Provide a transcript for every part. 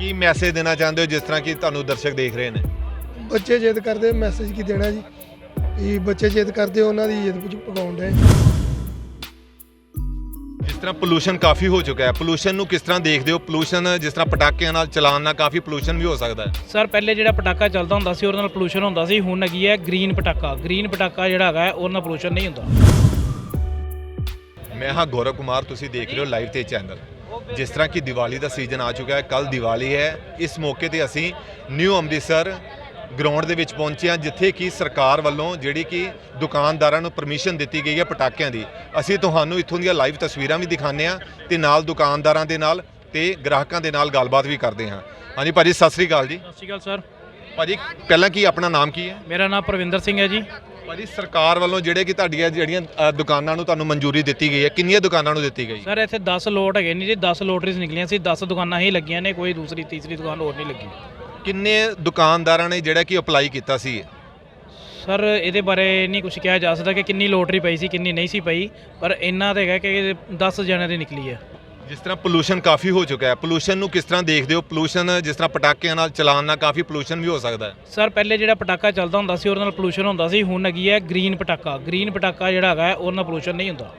ਕੀ message ਦੇਣਾ ਚਾਹੁੰਦੇ ਹੋ ਜਿਸ ਤਰ੍ਹਾਂ ਕਿ ਤੁਹਾਨੂੰ ਦਰਸ਼ਕ ਦੇਖ ਰਹੇ ਨੇ? ਬੱਚੇ ਜਿੱਦ ਕਰਦੇ ਮੈਸੇਜ ਕੀ ਦੇਣਾ ਜੀ? ਵੀ ਬੱਚੇ ਜਿੱਦ ਕਰਦੇ ਉਹਨਾਂ ਦੀ ਜਿੱਦ ਵਿੱਚ ਪਕਾਉਣ ਦੇ ਜਿਸ ਤਰ੍ਹਾਂ ਪੋਲੂਸ਼ਨ ਕਾਫੀ ਹੋ ਚੁੱਕਾ ਹੈ। ਪੋਲੂਸ਼ਨ ਨੂੰ ਕਿਸ ਤਰ੍ਹਾਂ ਦੇਖਦੇ ਹੋ? ਪੋਲੂਸ਼ਨ ਜਿਸ ਤਰ੍ਹਾਂ ਪਟਾਕਿਆਂ ਨਾਲ ਚਲਾਉਣ ਨਾਲ ਕਾਫੀ ਪੋਲੂਸ਼ਨ ਵੀ ਹੋ ਸਕਦਾ ਹੈ। ਸਰ ਪਹਿਲੇ ਜਿਹੜਾ ਪਟਾਕਾ ਚੱਲਦਾ ਹੁੰਦਾ ਸੀ ਉਹਦੇ ਨਾਲ ਪੋਲੂਸ਼ਨ ਹੁੰਦਾ ਸੀ। ਹੁਣ ਹੈਗੀ ਹੈ ਗ੍ਰੀਨ ਪਟਾਕਾ। ਗ੍ਰੀਨ ਪਟਾਕਾ ਜਿਹੜਾ ਹੈਗਾ ਹੈ, ਉਹਦੇ ਨਾਲ ਪੋਲੂਸ਼ਨ ਨਹੀਂ ਹੁੰਦਾ। ਮੈਂ ਹਾਂ ਗੌਰਵ ਕੁਮਾਰ ਤੁਸੀਂ ਦੇਖ ਰਹੇ ਹੋ ਲਾਈਵ ਤੇ ਚੈਨਲ ਜਿਸ ਤਰ੍ਹਾਂ ਕਿ ਦੀਵਾਲੀ ਦਾ ਸੀਜ਼ਨ ਆ ਚੁੱਕਾ ਹੈ ਕੱਲ ਦੀਵਾਲੀ ਹੈ। ਇਸ ਮੌਕੇ ਤੇ ਅਸੀਂ ਨਿਊ ਅੰਮ੍ਰਿਤਸਰ ਗਰਾਊਂਡ ਦੇ ਵਿੱਚ ਪਹੁੰਚੇ ਹਾਂ ਜਿੱਥੇ ਕਿ ਸਰਕਾਰ ਵੱਲੋਂ ਜਿਹੜੀ ਕਿ ਦੁਕਾਨਦਾਰਾਂ ਨੂੰ ਪਰਮਿਸ਼ਨ ਦਿੱਤੀ ਗਈ ਹੈ ਪਟਾਕਿਆਂ ਦੀ। ਅਸੀਂ ਤੁਹਾਨੂੰ ਇੱਥੋਂ ਦੀਆਂ ਲਾਈਵ ਤਸਵੀਰਾਂ ਵੀ ਦਿਖਾਉਂਦੇ ਹਾਂ ਤੇ ਨਾਲ ਦੁਕਾਨਦਾਰਾਂ ਦੇ ਨਾਲ ਤੇ ਗ੍ਰਾਹਕਾਂ ਦੇ ਨਾਲ ਗੱਲਬਾਤ ਵੀ ਕਰਦੇ ਹਾਂ। ਹਾਂਜੀ ਭਾਜੀ ਸਤਿ ਸ੍ਰੀ ਅਕਾਲ ਜੀ। ਸਤਿ ਸ਼੍ਰੀ ਅਕਾਲ ਸਰ। ਭਾਜੀ ਪਹਿਲਾਂ ਕੀ ਆਪਣਾ ਨਾਮ ਕੀ ਹੈ? ਮੇਰਾ ਨਾਮ ਪ੍ਰਵਿੰਦਰ ਸਿੰਘ ਹੈ ਜੀ। ਭਾਜੀ ਸਰਕਾਰ ਵੱਲੋਂ ਜਿਹੜੇ ਕਿ ਤੁਹਾਡੀਆਂ ਜਿਹੜੀਆਂ ਅ, ਦੁਕਾਨਾਂ ਨੂੰ ਤੁਹਾਨੂੰ ਮਨਜ਼ੂਰੀ ਦਿੱਤੀ ਗਈ ਹੈ ਕਿੰਨੀਆਂ ਦੁਕਾਨਾਂ ਨੂੰ ਦਿੱਤੀ ਗਈ ਸਰ ਇੱਥੇ 10 ਲੋਟ ਹੈਗੇ ਨੇ ਜੀ 10 ਲੋਟਰੀਜ਼ ਨਿਕਲੀਆਂ ਸੀ 10 ਦੁਕਾਨਾਂ ਹੀ ਲੱਗੀਆਂ ਨੇ ਕੋਈ ਦੂਸਰੀ ਤੀਸਰੀ ਦੁਕਾਨ ਹੋਰ ਨਹੀਂ ਲੱਗੀ। ਕਿੰਨੇ ਦੁਕਾਨਦਾਰਾਂ ਨੇ ਜਿਹੜਾ ਕਿ ਅਪਲਾਈ ਕੀਤਾ ਸੀ? ਸਰ ਇਹਦੇ ਬਾਰੇ ਨਹੀਂ ਕੁਝ ਕਿਹਾ ਜਾ ਸਕਦਾ ਕਿ ਕਿੰਨੀ ਲੋਟਰੀ ਪਈ ਸੀ ਕਿੰਨੀ ਨਹੀਂ ਸੀ ਪਈ ਪਰ ਇੰਨਾ ਤਾਂ ਹੈਗਾ ਕਿ 10 ਜਣਿਆਂ ਦੀ ਨਿਕਲੀ ਹੈ। ਜਿਸ ਤਰ੍ਹਾਂ ਪੋਲੂਸ਼ਨ ਕਾਫੀ ਹੋ ਚੁੱਕਾ ਹੈ। ਪੋਲੂਸ਼ਨ ਨੂੰ ਕਿਸ ਤਰ੍ਹਾਂ ਦੇਖਦੇ ਹੋ? ਪੋਲੂਸ਼ਨ ਜਿਸ ਤਰ੍ਹਾਂ ਪਟਾਕਿਆਂ ਨਾਲ ਚਲਾਉਣ ਨਾਲ ਕਾਫੀ ਪੋਲੂਸ਼ਨ ਵੀ ਹੋ ਸਕਦਾ ਹੈ। ਸਰ ਪਹਿਲੇ ਜਿਹੜਾ ਪਟਾਕਾ ਚੱਲਦਾ ਹੁੰਦਾ ਸੀ, ਉਹਦੇ ਨਾਲ ਪੋਲੂਸ਼ਨ ਹੁੰਦਾ ਸੀ, ਹੁਣ ਹੈਗੀ ਹੈ ਗ੍ਰੀਨ ਪਟਾਕਾ। ਗ੍ਰੀਨ ਪਟਾਕਾ ਜਿਹੜਾ ਹੈਗਾ ਉਹਦੇ ਨਾਲ ਪੋਲੂਸ਼ਨ ਨਹੀਂ ਹੁੰਦਾ।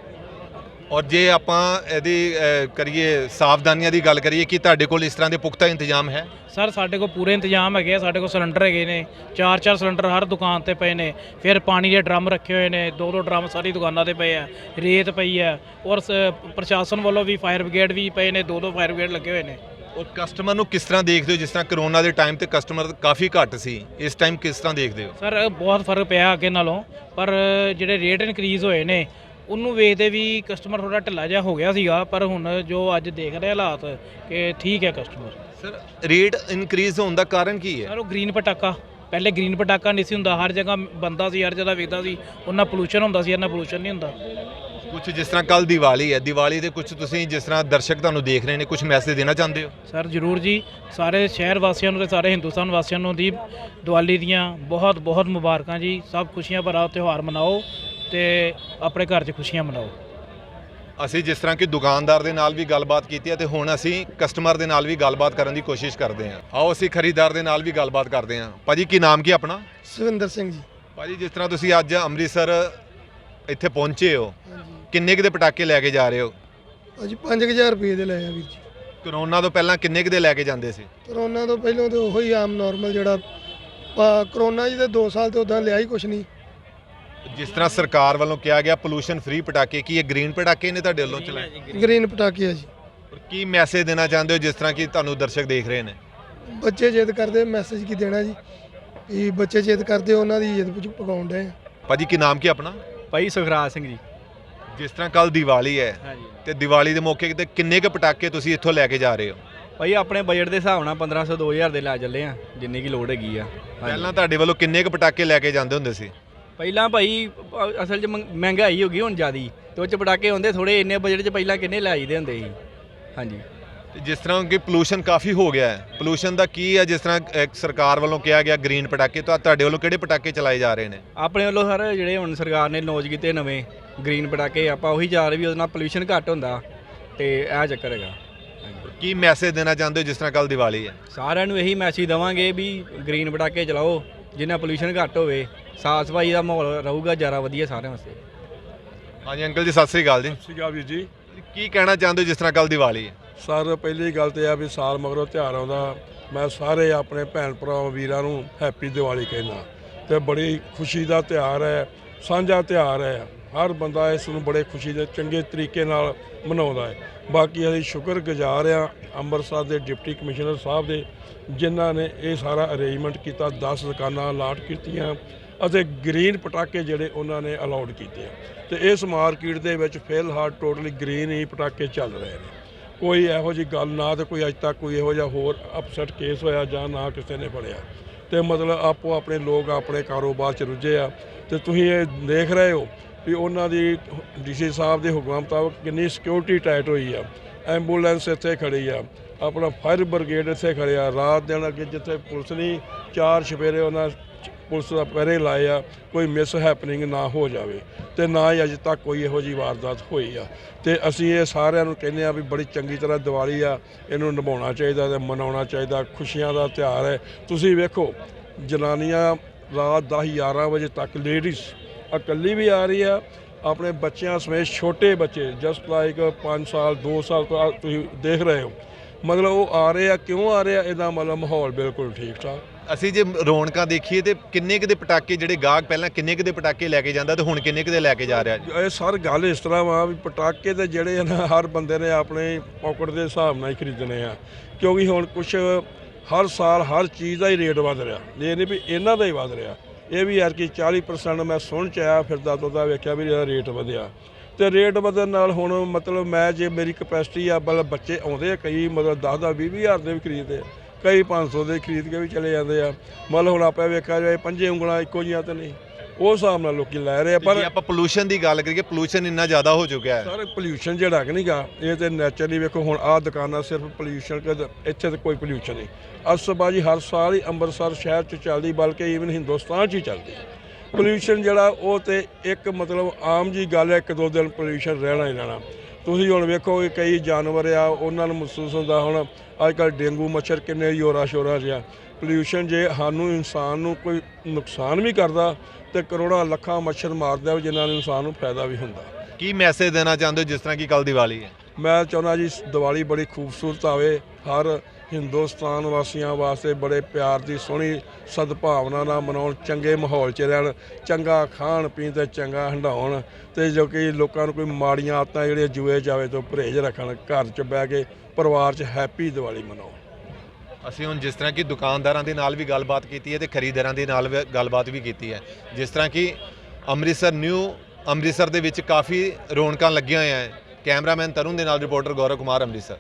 ਔਰ ਜੇ ਆਪਾਂ ਇਹਦੀ ਕਰੀਏ ਸਾਵਧਾਨੀਆਂ ਦੀ ਗੱਲ ਕਰੀਏ ਕਿ ਤੁਹਾਡੇ ਕੋਲ ਇਸ ਤਰ੍ਹਾਂ ਦੇ ਪੁਖਤਾ ਇੰਤਜ਼ਾਮ ਹੈ? ਸਰ ਸਾਡੇ ਕੋਲ ਪੂਰੇ ਇੰਤਜ਼ਾਮ ਹੈਗੇ ਆ ਸਾਡੇ ਕੋਲ ਸਿਲੰਡਰ ਹੈਗੇ ਨੇ ਚਾਰ ਚਾਰ ਸਿਲੰਡਰ ਹਰ ਦੁਕਾਨ ਤੇ ਪਏ ਨੇ ਫਿਰ ਪਾਣੀ ਦੇ ਡਰਮ ਰੱਖੇ ਹੋਏ ਨੇ ਦੋ ਦੋ ਡਰਮ ਸਾਰੀ ਦੁਕਾਨਾਂ ਤੇ ਪਏ ਆ ਰੇਤ ਪਈ ਹੈ ਔਰ ਸ- ਪ੍ਰਸ਼ਾਸਨ ਵੱਲੋਂ ਵੀ ਫਾਇਰ ਬ੍ਰਿਗੇਡ ਵੀ ਪਏ ਨੇ ਦੋ ਦੋ ਫਾਇਰ ਬ੍ਰਿਗੇਡ ਲੱਗੇ ਹੋਏ ਨੇ। ਔਰ ਕਸਟਮਰ ਨੂੰ ਕਿਸ ਤਰ੍ਹਾਂ ਦੇਖਦੇ ਹੋ ਜਿਸ ਤਰ੍ਹਾਂ ਕਰੋਨਾ ਦੇ ਟਾਈਮ ਤੇ ਕਸਟਮਰ ਕਾਫੀ ਘੱਟ ਸੀ ਇਸ ਟਾਈਮ ਕਿਸ ਤਰ੍ਹਾਂ ਦੇਖਦੇ ਹੋ? ਸਰ ਬਹੁਤ ਫ਼ਰਕ ਪਿਆ ਅੱਗੇ ਨਾਲੋਂ ਪਰ ਜਿਹੜੇ ਰੇਟ ਇਨਕਰੀਜ਼ ਹੋਏ ਨੇ ਉਹਨੂੰ ਵੇਖਦੇ ਵੀ ਕਸਟਮਰ ਥੋੜਾ ਢਿੱਲਾ ਜਿਹਾ ਹੋ ਗਿਆ ਸੀਗਾ ਪਰ ਹੁਣ ਜੋ ਅੱਜ ਦੇਖ ਰਹੇ ਹਾਲਾਤ ਕਿ ਠੀਕ ਹੈ ਕਸਟਮਰ ਸਰ ਰੇਟ ਇਨਕਰੀਜ਼ ਹੋਣ ਦਾ ਕਾਰਨ ਕੀ ਹੈ? ਸਰ ਉਹ ਗ੍ਰੀਨ ਪਟਾਕਾ। ਪਹਿਲੇ ਗ੍ਰੀਨ ਪਟਾਕਾ ਨਹੀਂ ਸੀ ਹੁੰਦਾ ਹਰ ਜਗ੍ਹਾ ਬੰਦਾ ਸੀ ਹਰ ਜਗ੍ਹਾ ਵੇਖਦਾ ਸੀ ਉਹਨਾਂ ਪੋਲੂਸ਼ਨ ਹੁੰਦਾ ਸੀ ਇਹਨਾਂ ਪੋਲੂਸ਼ਨ ਨਹੀਂ ਹੁੰਦਾ। ਕੁਝ ਜਿਸ ਤਰ੍ਹਾਂ ਕੱਲ ਦੀਵਾਲੀ ਹੈ ਦੀਵਾਲੀ ਦੇ ਕੁਝ ਤੁਸੀਂ ਜਿਸ ਤਰ੍ਹਾਂ ਦਰਸ਼ਕ ਤੁਹਾਨੂੰ ਦੇਖ ਰਹੇ ਨੇ ਕੁਝ ਮੈਸੇਜ ਦੇਣਾ ਚਾਹੁੰਦੇ ਹੋ? ਸਰ ਜਰੂਰ ਜੀ। ਸਾਰੇ ਸ਼ਹਿਰ ਵਾਸੀਆਂ ਨੂੰ ਤੇ ਸਾਰੇ ਹਿੰਦੁਸਤਾਨ ਵਾਸੀਆਂ ਨੂੰ ਦੀ ਦੀਵਾਲੀ ਦੀਆਂ ਬਹੁਤ ਬਹੁਤ ਮੁਬਾਰਕਾਂ ਜੀ। ਸਭ ਖੁਸ਼ੀਆਂ ਭਰਾ ਤਿਉਹਾਰ ਮਨਾਓ। ਤੇ ਆਪਣੇ ਘਰ 'ਚ ਖੁਸ਼ੀਆਂ ਮਨਾਓ। ਅਸੀਂ ਜਿਸ ਤਰ੍ਹਾਂ ਕਿ ਦੁਕਾਨਦਾਰ ਦੇ ਨਾਲ ਵੀ ਗੱਲਬਾਤ ਕੀਤੀ ਹੈ ਤੇ ਹੁਣ ਅਸੀਂ ਕਸਟਮਰ ਦੇ ਨਾਲ ਵੀ ਗੱਲਬਾਤ ਕਰਨ ਦੀ ਕੋਸ਼ਿਸ਼ ਕਰਦੇ ਹਾਂ। ਆਓ ਅਸੀਂ ਖਰੀਦਦਾਰ ਦੇ ਨਾਲ ਵੀ ਗੱਲਬਾਤ ਕਰਦੇ ਹਾਂ। ਭਾਜੀ ਕੀ ਨਾਮ ਕੀ ਆਪਣਾ? ਸੁਖਿੰਦਰ ਸਿੰਘ ਜੀ। ਭਾਜੀ ਜਿਸ ਤਰ੍ਹਾਂ ਤੁਸੀਂ ਅੱਜ ਅੰਮ੍ਰਿਤਸਰ ਇੱਥੇ ਪਹੁੰਚੇ ਹੋ ਕਿੰਨੇ ਕੁ ਦੇ ਪਟਾਕੇ ਲੈ ਕੇ ਜਾ ਰਹੇ ਹੋ? ਅੱਜ 5000 ਰੁਪਏ ਦੇ ਲਏ ਆ ਵੀਰ ਜੀ। ਕਰੋਨਾ ਤੋਂ ਪਹਿਲਾਂ ਕਿੰਨੇ ਕੁ ਦੇ ਲੈ ਕੇ ਜਾਂਦੇ ਸੀ? ਕਰੋਨਾ ਤੋਂ ਪਹਿਲਾਂ ਤੇ ਉਹੀ ਆਮ ਨਾਰਮਲ ਜਿਹੜਾ ਕਰੋਨਾ ਜੀ ਤੇ 2 ਸਾਲ ਤੋਂ ਉਦਾਂ ਲਿਆ ਹੀ ਕੁਛ ਨਹੀਂ। ਜਿਸ ਤਰ੍ਹਾਂ ਸਰਕਾਰ ਵੱਲੋਂ ਕਿਹਾ ਗਿਆ ਪੋਲੂਸ਼ਨ ਫ੍ਰੀ ਪਟਾਕੇ ਕੀ ਇਹ ਗ੍ਰੀਨ ਪਟਾਕੇ ਨੇ ਤੁਹਾਡੇ ਵੱਲੋਂ ਚਲਾਏ? ਗ੍ਰੀਨ ਪਟਾਕੇ ਆ ਜੀ। ਔਰ ਕੀ ਮੈਸੇਜ ਦੇਣਾ ਚਾਹੁੰਦੇ ਹੋ ਜਿਸ ਤਰ੍ਹਾਂ ਕਿ ਤੁਹਾਨੂੰ ਦਰਸ਼ਕ ਦੇਖ ਰਹੇ ਨੇ? ਬੱਚੇ ਜਿੱਦ ਕਰਦੇ ਮੈਸੇਜ ਕੀ ਦੇਣਾ ਜੀ? ਵੀ ਬੱਚੇ ਜਿੱਦ ਕਰਦੇ ਉਹਨਾਂ ਦੀ ਜਿੱਦ ਵਿੱਚ ਪਕਾਉਣ ਦੇ ਭਾਜੀ ਕੀ ਨਾਮ ਕੀ ਆਪਣਾ? ਭਾਈ ਸੁਖਰਾਜ ਸਿੰਘ ਜੀ। ਜਿਸ ਤਰ੍ਹਾਂ ਕੱਲ ਦੀਵਾਲੀ ਹੈ ਹਾਂਜੀ। ਤੇ ਦੀਵਾਲੀ ਦੇ ਮੌਕੇ ਤੇ ਕਿੰਨੇ ਕੁ ਪਟਾਕੇ ਤੁਸੀਂ ਇੱਥੋਂ ਲੈ ਕੇ ਜਾ ਰਹੇ ਹੋ? ਭਾਈ ਆਪਣੇ ਬਜਟ ਦੇ ਹਿਸਾਬ ਨਾਲ 1500 2000 ਦੇ ਲੈ ਚੱਲੇ ਆ ਜਿੰਨੀ ਕੀ ਲੋਡ ਹੈਗੀ ਆ। ਹਾਂਜੀ। ਪਹਿਲਾਂ ਤੁਹਾਡੇ ਵੱਲੋਂ ਕਿੰਨੇ ਕੁ ਪਟਾਕੇ ਲੈ ਕੇ ਜਾਂਦੇ ਹੁੰਦੇ ਸੀ? ਪਹਿਲਾਂ ਭਾਈ ਅ- ਅਸਲ 'ਚ ਮਹਿੰਗਾਈ ਹੋ ਗਈ ਹੁਣ ਜ਼ਿਆਦੀ ਤੇ ਉਹ 'ਚ ਪਟਾਕੇ ਹੁੰਦੇ ਥੋੜੇ ਇੰਨੇ ਬਜਟ 'ਚ ਪਹਿਲਾਂ ਕਿੰਨੇ ਲੈ ਆਈਦੇ ਹੁੰਦੇ ਸੀ। ਹਾਂਜੀ। ਤੇ ਜਿਸ ਤਰ੍ਹਾਂ ਕਿ ਪੋਲੂਸ਼ਨ ਕਾਫੀ ਹੋ ਗਿਆ ਹੈ ਪੋਲੂਸ਼ਨ ਦਾ ਕੀ ਹੈ ਜਿਸ ਤਰ੍ਹਾਂ ਅਹ, ਸਰਕਾਰ ਵੱਲੋਂ ਕਿਹਾ ਗਿਆ ਗ੍ਰੀਨ ਪਟਾਕੇ ਤਾਂ ਤੁਹਾਡੇ ਵੱਲੋਂ ਕਿਹੜੇ ਪਟਾਕੇ ਚਲਾਏ ਜਾ ਰਹੇ ਨੇ? ਆਪਣੇ ਵੱਲੋਂ ਸਰ ਜਿਹੜੇ ਹੁਣ ਸਰਕਾਰ ਨੇ ਲੌਂਚ ਕੀਤੇ ਨਵੇਂ ਗ੍ਰੀਨ ਪਟਾਕੇ ਆਪਾਂ ਉਹੀ ਜਾ ਰਹੇ ਵੀ ਉਹਦੇ ਨਾਲ ਪੋਲੂਸ਼ਨ ਘੱਟ ਹੁੰਦਾ ਤੇ ਇਹ ਚੱਕਰ ਹੈਗਾ। ਕੀ ਮੈਸੇਜ ਦੇਣਾ ਚਾਹੁੰਦੇ ਹੋ ਜਿਸ ਤਰ੍ਹਾਂ ਕੱਲ ਦੀਵਾਲੀ ਹੈ? ਸਾਰਿਆਂ ਨੂੰ ਇਹੀ ਮੈਸੇਜ ਦਵਾਂਗੇ ਵੀ ਗ੍ਰੀਨ ਪਟਾਕੇ ਚਲਾਓ ਜਿੰਨਾ ਪੋਲੂਸ਼ਨ ਘੱਟ ਹੋਵੇ। ਸਾਫ਼ ਸਫ਼ਾਈ ਦਾ ਮਾਹੌਲ ਰਹੂਗਾ ਜ਼ਿਆਦਾ ਵਧੀਆ ਸਾਰਿਆਂ ਵਾਸਤੇ। ਹਾਂਜੀ ਅੰਕਲ ਜੀ ਸਤਿ ਸ੍ਰੀ ਅਕਾਲ ਜੀ। ਸਤਿ ਸ਼੍ਰੀ ਅਕਾਲ ਵੀਰ ਜੀ। ਕੀ ਕਹਿਣਾ ਚਾਹੁੰਦੇ ਹੋ ਜਿਸ ਤਰ੍ਹਾਂ ਕੱਲ ਦੀਵਾਲੀ ਹੈ? ਸਰ ਪਹਿਲੀ ਗੱਲ ਤੇ ਆ ਵੀ ਸਾਲ ਮਗਰੋਂ ਤਿਉਹਾਰ ਆਉਂਦਾ। ਮੈਂ ਸਾਰੇ ਆਪਣੇ ਭੈਣ ਭਰਾ ਵੀਰਾਂ ਨੂੰ ਹੈਪੀ ਦੀਵਾਲੀ ਕਹਿਣਾ ਤੇ ਬੜੀ ਖੁਸ਼ੀ ਦਾ ਤਿਉਹਾਰ ਹੈ ਸਾਂਝਾ ਤਿਉਹਾਰ ਹੈ। ਹਰ ਬੰਦਾ ਇਸ ਨੂੰ ਬੜੇ ਖੁਸ਼ੀ ਦੇ ਚੰਗੇ ਤਰੀਕੇ ਨਾਲ ਮਨਾਉਂਦਾ ਹੈ। ਬਾਕੀ ਅਸੀਂ ਸ਼ੁਕਰਗੁਜ਼ਾਰ ਆ ਅੰਮ੍ਰਿਤਸਰ ਦੇ ਡਿਪਟੀ ਕਮਿਸ਼ਨਰ ਸਾਹਿਬ ਦੇ ਜਿਨ੍ਹਾਂ ਨੇ ਇਹ ਸਾਰਾ ਅਰੇਂਜਮੈਂਟ ਕੀਤਾ 10 ਦੁਕਾਨਾਂ ਅਲਾਟ ਕੀਤੀਆਂ। ਅਤੇ ਗ੍ਰੀਨ ਪਟਾਕੇ ਜਿਹੜੇ ਉਹਨਾਂ ਨੇ ਅਲਾਉਡ ਕੀਤੇ ਆ। ਤੇ ਇਸ ਮਾਰਕੀਟ ਦੇ ਵਿੱਚ ਫਿਲਹਾਲ ਟੋਟਲੀ ਗ੍ਰੀਨ ਹੀ ਪਟਾਕੇ ਚੱਲ ਰਹੇ ਨੇ। ਕੋਈ ਇਹੋ ਜੀ ਗੱਲ ਨਾ ਤੇ ਕੋਈ ਅੱਜ ਤੱਕ ਕੋਈ ਇਹੋ ਜਿਹਾ ਹੋਰ ਅਪਸੈਟ ਕੇਸ ਹੋਇਆ ਜਾਂ ਨਾ ਕਿਸੇ ਨੇ ਫੜਿਆ। ਤੇ ਮਤਲਬ ਆਪੋ ਆਪਣੇ ਲੋਕ ਆਪਣੇ ਕਾਰੋਬਾਰ 'ਚ ਰੁੱਝੇ ਆ। ਤੇ ਤੁਸੀਂ ਇਹ ਦੇਖ ਰਹੇ ਹੋ ਵੀ ਉਹਨਾਂ ਦੀ ਡੀਸੀ ਸਾਹਿਬ ਦੇ ਹੁਕਮਾਂ ਮੁਤਾਬਕ ਕਿੰਨੀ ਸਿਕਿਉਰਿਟੀ ਟਾਈਟ ਹੋਈ ਆ। ਐਂਬੂਲੈਂਸ ਇੱਥੇ ਖੜੀ ਆ। ਆਪਣਾ ਫਾਇਰ ਬ੍ਰਿਗੇਡ ਇੱਥੇ ਖੜਿਆ। ਰਾਤ ਦਿਨ ਅੱਗੇ ਜਿੱਥੇ ਪੁਲਿਸ ਨਹੀਂ, ਚਾਰ ਛਪੇਰੇ ਉਹਨਾਂ ਚ- ਪੁਲਿਸ ਦਾ ਪਹਿਰੇ ਲਾਏ ਆ, ਕੋਈ ਮਿਸ ਹੈਪਨਿੰਗ ਨਾ ਹੋ ਜਾਵੇ ਤੇ ਨਾ ਹੀ ਅਜੇ ਤੱਕ ਕੋਈ ਇਹੋ ਜੀ ਵਾਰਦਾਤ ਹੋਈ ਆ। ਤੇ ਅਸੀਂ ਇਹ ਸਾਰਿਆਂ ਨੂੰ ਕਹਿੰਦੇ ਆ ਵੀ ਬੜੀ ਚੰਗੀ ਤਰ੍ਹਾਂ ਦੀਵਾਲੀ ਆ, ਇਹਨੂੰ ਨਿਭਾਉਣਾ ਚਾਹੀਦਾ ਤੇ ਮਨਾਉਣਾ ਚਾਹੀਦਾ, ਖੁਸ਼ੀਆਂ ਦਾ ਤਿਉਹਾਰ ਹੈ। ਤੁਸੀਂ ਵੇਖੋ, ਜਨਾਨੀਆਂ ਰਾਤ 10 11 ਵਜੇ ਤੱਕ ਲੇਡੀਜ਼ ਇਕੱਲੀ ਵੀ ਆ ਰਹੀ ਆ, ਆਪਣੇ ਬੱਚਿਆਂ ਸਮੇਤ ਛੋਟੇ ਬੱਚੇ ਜਸਟ ਲਾਈਕ 5 ਸਾਲ 2 ਸਾਲ ਤੋਂ ਤੁਸੀਂ ਦੇਖ ਰਹੇ ਹੋ। ਮਤਲਬ ਉਹ ਆ ਰਹੇ ਆ, ਕਿਉਂ ਆ ਰਹੇ ਆ? ਇਹਦਾ ਮਤਲਬ ਮਾਹੌਲ ਬਿਲਕੁਲ ਠੀਕ ਠਾਕ ਅਸੀਂ ਜੇ ਰੌਣਕਾਂ ਦੇਖੀਏ ਤੇ ਕਿੰਨੇ ਕੁ ਦੇ ਪਟਾਕੇ ਜਿਹੜੇ ਗਾਹਕ ਪਹਿਲਾਂ ਕਿੰਨੇ ਕੁ ਦੇ ਪਟਾਕੇ ਲੈ ਕੇ ਜਾਂਦਾ ਤੇ ਹੁਣ ਕਿੰਨੇ ਕੁ ਦੇ ਲੈ ਕੇ ਜਾ ਰਿਹਾ ਜੀ? ਇਹ ਸਰ ਗੱਲ ਇਸ ਤਰ੍ਹਾਂ ਵਾ ਵੀ ਪਟਾਕੇ ਤੇ ਜਿਹੜੇ ਆ ਨਾ, ਹਰ ਬੰਦੇ ਨੇ ਆਪਣੇ ਪਾਕਟ ਦੇ ਹਿਸਾਬ ਨਾਲ ਹੀ ਖਰੀਦਣੇ ਆ। ਕਿਉਂਕਿ ਹੁਣ ਕੁਝ ਹਰ ਸਾਲ ਹਰ ਚੀਜ਼ ਦਾ ਹੀ ਰੇਟ ਵਧ ਰਿਹਾ। ਇਹ ਨਹੀਂ ਵੀ ਇਹਨਾਂ ਦਾ ਹੀ ਵਧ ਰਿਹਾ। ਇਹ ਵੀ ਯਾਰ ਕਿ 40% ਮੈਂ ਸੁਣ ਚ ਆਇਆ, ਫਿਰ ਫਿਰਦਾ ਦਾ ਵੇਖਿਆ ਵੀ ਇਹਦਾ ਰੇਟ ਵਧਿਆ। ਤੇ ਰੇਟ ਵਧਣ ਨਾਲ ਹੁਣ ਮਤਲਬ ਮੈਂ ਜੇ ਮੇਰੀ ਕਪੈਸਿਟੀ ਆ ਬਲ ਬੱਚੇ ਆਉਂਦੇ ਆ ਕਈ, ਮਤਲਬ 10 10 20 ਹਜ਼ਾਰ ਦੇ ਵੀ ਖਰੀਦਦੇ ਆ। ਕਈ 500 ਦੇ ਖਰੀਦ ਕੇ ਵੀ ਚਲੇ ਜਾਂਦੇ ਆ। ਮਤਲਬ ਹੁਣ ਆਪਾਂ ਵੇਖਿਆ ਜਾਏ ਪੰਜੇ ਉਂਗਲਾਂ ਇੱਕੋ ਜੀਆਂ ਤੇ ਨਹੀਂ। ਉਹ ਹਿਸਾਬ ਨਾਲ ਲੋਕੀ ਲੈ ਰਹੇ ਆ ਪਰ ਜੇ ਆਪਾਂ ਪੋਲੂਸ਼ਨ ਦੀ ਗੱਲ ਕਰੀਏ ਪੋਲੂਸ਼ਨ ਇੰਨਾ ਜ਼ਿਆਦਾ ਹੋ ਚੁੱਕਿਆ ਹੈ। ਸਰ ਪੋਲਿਊਸ਼ਨ ਜਿਹੜਾ ਕਿ ਨਹੀਂਗਾ ਇਹ ਤੇ ਨੇਚਰਲੀ ਵੇਖੋ ਹੁਣ ਆਹ ਦੁਕਾਨਾਂ ਸਿਰਫ ਪੋਲਿਊਸ਼ਨ ਕਿ ਇੱਥੇ ਤੇ ਕੋਈ ਪੋਲਿਊਸ਼ਨ ਨਹੀਂ। ਅਸਬਾਜੀ ਹਰ ਸਾਲ ਹੀ ਅੰਮ੍ਰਿਤਸਰ ਸ਼ਹਿਰ ਚ ਚੱਲਦੀ ਬਲਕਿ ਈਵਨ ਹਿੰਦੁਸਤਾਨ ਚ ਹੀ ਚੱਲਦੀ। ਪੋਲਿਊਸ਼ਨ ਜਿਹੜਾ ਉਹ ਤੇ ਇੱਕ ਮਤਲਬ ਆਮ ਜੀ ਗੱਲ ਹੈ ਇੱਕ ਦੋ ਦਿਨ ਪੋਲਿਊਸ਼ਨ ਰਹਿਣਾ ਹੀ ਰਹਿਣਾ। ਤੁਸੀਂ ਹੁਣ ਵੇਖੋ ਕਿ ਕਈ ਜਾਨਵਰ ਆ, ਉਹਨਾਂ ਨੂੰ ਮਹਿਸੂਸ ਹੁੰਦਾ ਹੁਣ ਅੱਜ ਕੱਲ੍ਹ ਡੇਂਗੂ ਮੱਛਰ ਕਿੰਨੇ ਯੋਰਾ ਸ਼ੋਰਾ ਜਿਹਾ ਪੋਲਿਊਸ਼ਨ ਜੇ ਸਾਨੂੰ ਇਨਸਾਨ ਨੂੰ ਕੋਈ ਨੁਕਸਾਨ ਵੀ ਕਰਦਾ ਤੇ ਕਰੋੜਾਂ ਲੱਖਾਂ ਮੱਛਰ ਮਾਰਦਾ ਜਿਨ੍ਹਾਂ ਨੂੰ ਇਨਸਾਨ ਨੂੰ ਫਾਇਦਾ ਵੀ ਹੁੰਦਾ। ਕੀ ਮੈਸੇਜ ਦੇਣਾ ਚਾਹੁੰਦੇ ਹੋ ਜਿਸ ਤਰ੍ਹਾਂ ਕਿ ਕੱਲ ਦੀਵਾਲੀ ਹੈ? ਮੈਂ ਚਾਹੁੰਦਾ ਜੀ ਦੀਵਾਲੀ ਬੜੀ ਖੂਬਸੂਰਤ ਆਵੇ, ਹਰ ਹਿੰਦੁਸਤਾਨ ਵਾਸੀਆਂ ਵਾਸਤੇ ਬੜੇ ਪਿਆਰ ਦੀ, ਸੋਹਣੀ ਸਦਭਾਵਨਾ ਨਾਲ ਮਨਾਉਣ, ਚੰਗੇ ਮਾਹੌਲ 'ਚ ਰਹਿਣ, ਚੰਗਾ ਖਾਣ ਪੀਣ ਤੇ ਚੰਗਾ ਹੰਡਾਉਣ ਤੇ ਜੋ ਕਿ ਲੋਕਾਂ ਨੂੰ ਕੋਈ ਮਾੜੀਆਂ ਆਦਤਾਂ ਜਿਹੜੀਆਂ ਜੂਏ ਜਾਵੇ ਤੋਂ ਪਰਹੇਜ਼ ਰੱਖਣ, ਘਰ 'ਚ ਬਹਿ ਕੇ ਪਰਿਵਾਰ 'ਚ ਹੈਪੀ ਦੀਵਾਲੀ ਮਨਾਉਣ ਅਸੀਂ ਹੁਣ ਜਿਸ ਤਰ੍ਹਾਂ ਕਿ ਦੁਕਾਨਦਾਰਾਂ ਦੇ ਨਾਲ ਵੀ ਗੱਲਬਾਤ ਕੀਤੀ ਹੈ ਤੇ ਖਰੀਦਦਾਰਾਂ ਦੇ ਨਾਲ ਵੀ ਗੱਲਬਾਤ ਵੀ ਕੀਤੀ ਹੈ। ਜਿਸ ਤਰ੍ਹਾਂ ਕਿ ਅੰਮ੍ਰਿਤਸਰ ਨਿਊ ਅੰਮ੍ਰਿਤਸਰ ਦੇ ਵਿੱਚ ਕਾਫੀ ਰੌਣਕਾਂ ਲੱਗੀਆਂ ਹੋਈਆਂ ਹੈ। ਕੈਮਰਾਮੈਨ ਤਰੁਣ ਦੇ ਨਾਲ ਰਿਪੋਰਟਰ ਗੌਰਵ ਕੁਮਾਰ ਅੰਮ੍ਰਿਤਸਰ।